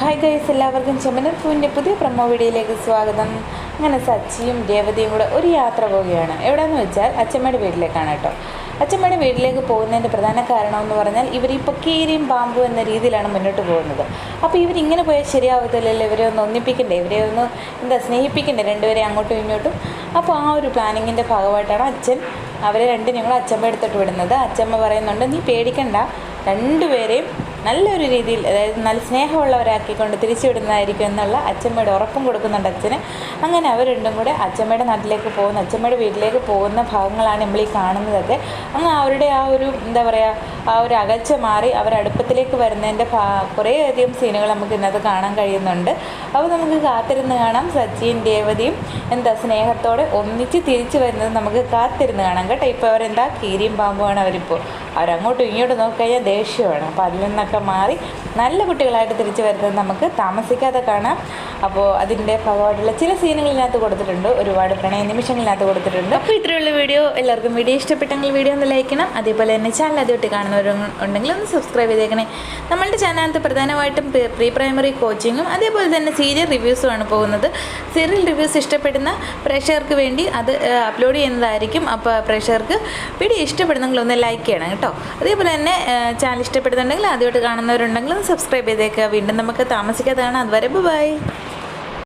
Hi guys എല്ലാവർക്കും ചെമ്മനർ പൂവിന്റെ പുതിയ പ്രമോ വീഡിയോയിലേക്ക് സ്വാഗതം. അങ്ങനെ സച്ചിയും രേവതിയും കൂടെ ഒരു യാത്ര പോവുകയാണ്. എവിടെയെന്ന് വെച്ചാൽ അച്ഛമ്മയുടെ വീട്ടിലേക്കാണ് കേട്ടോ. അച്ഛമ്മയുടെ വീട്ടിലേക്ക് പോകുന്നതിന്റെ പ്രധാന കാരണം എന്ന് പറഞ്ഞാൽ ഇവർ ഇപ്പോൾ കീരിയും പാമ്പും എന്ന രീതിയിലാണ് മുന്നോട്ട് പോകുന്നത്. അപ്പോൾ ഇവരിങ്ങനെ പോയാൽ ശരിയാവത്തില്ലല്ലോ ഇവരെ ഒന്ന് ഒന്നിപ്പിക്കണ്ടേ? ഇവരെ ഒന്ന് എന്താ സ്നേഹിപ്പിക്കണ്ടേ രണ്ടുപേരെ അങ്ങോട്ടും ഇങ്ങോട്ടും? അപ്പോൾ ആ ഒരു പ്ലാനിങ്ങിന്റെ ഭാഗമായിട്ടാണ് അച്ഛൻ അവരെ രണ്ടും ഞങ്ങൾ അച്ഛമ്മ എടുത്തിട്ട് വിടുന്നത്. അച്ചമ്മ പറയുന്നുണ്ട് നീ പേടിക്കണ്ട രണ്ടുപേരെയും നല്ലൊരു രീതിയിൽ അതായത് നല്ല സ്നേഹമുള്ളവരാക്കിക്കൊണ്ട് തിരിച്ചുവിടുന്നതായിരിക്കും എന്നുള്ള അച്ഛമ്മയുടെ ഉറപ്പും കൊടുക്കുന്നുണ്ട് അച്ഛന്. അങ്ങനെ അവർ രണ്ടും കൂടെ അച്ഛമ്മയുടെ നാട്ടിലേക്ക് പോകുന്ന. അച്ഛമ്മയുടെ വീട്ടിലേക്ക് പോകുന്ന ഭാഗങ്ങളാണ് നമ്മൾ ഈ കാണുന്നതൊക്കെ. അങ്ങ് അവരുടെ ആ ഒരു എന്താ പറയുക ആ ഒരു അകച്ച മാറി അവർ അടുപ്പത്തിലേക്ക് വരുന്നതിന്റെ ഭാ കുറേയധികം സീനുകൾ നമുക്ക് ഇന്നത്തെ കാണാൻ കഴിയുന്നുണ്ട്. അപ്പോൾ നമുക്ക് കാത്തിരുന്ന് കാണാം. സച്ചിൻ രേവതിയും എന്താ സ്നേഹത്തോടെ ഒന്നിച്ച് തിരിച്ചു വരുന്നത് നമുക്ക് കാത്തിരുന്ന് കാണാം കേട്ടോ. ഇപ്പോൾ അവരെന്താ? കീരിയും പാമ്പുമാണ് അവരിപ്പോൾ. അവരങ്ങോട്ടും ഇങ്ങോട്ടും നോക്കിക്കഴിഞ്ഞാൽ ദേഷ്യമാണ്. അപ്പോൾ അതിൽ നിന്നൊക്കെ മാറി നല്ല കുട്ടികളായിട്ട് തിരിച്ചു വരുന്നത് നമുക്ക് താമസിക്കാതെ കാണാം. അപ്പോൾ അതിന്റെ ഭാഗമായിട്ടുള്ള ചില സീനുകളിനകത്ത് കൊടുത്തിട്ടുണ്ട്. ഒരുപാട് പ്രണയ നിമിഷങ്ങളിനകത്ത് കൊടുത്തിട്ടുണ്ട്. അപ്പോൾ ഇത്രയുള്ള വീഡിയോ. എല്ലാവർക്കും വീഡിയോ ഇഷ്ടപ്പെട്ടെങ്കിൽ വീഡിയോ ഒന്ന് ലൈക്ക് ചെയ്യണം. അതേപോലെ തന്നെ ചാനൽ ആദ്യമായിട്ട് കാണുന്നവരും ഉണ്ടെങ്കിൽ ഒന്ന് സബ്സ്ക്രൈബ് ചെയ്തേക്കണേ. നമ്മളുടെ ചാനലിനകത്ത് പ്രധാനമായിട്ടും പ്രീ പ്രൈമറി കോച്ചിങ്ങും അതേപോലെ തന്നെ സീരിയൽ റിവ്യൂസുമാണ് പോകുന്നത്. സീരിയൽ റിവ്യൂസ് ഇഷ്ടപ്പെടുന്ന പ്രേക്ഷകർക്ക് വേണ്ടി അത് അപ്ലോഡ് ചെയ്യുന്നതായിരിക്കും. അപ്പോൾ പ്രേക്ഷകർക്ക് വീഡിയോ ഇഷ്ടപ്പെടുന്നെങ്കിൽ ഒന്ന് ലൈക്ക് ചെയ്യണം കേട്ടോ. അതേപോലെ തന്നെ ചാനൽ ഇഷ്ടപ്പെടുന്നുണ്ടെങ്കിൽ ആദ്യമായിട്ട് കാണുന്നവരുണ്ടെങ്കിൽ ഒന്ന് സബ്സ്ക്രൈബ് ചെയ്തേക്കുക. വീണ്ടും നമുക്ക് താമസിക്കാതെ കാണാം അതുവരെ ബൈ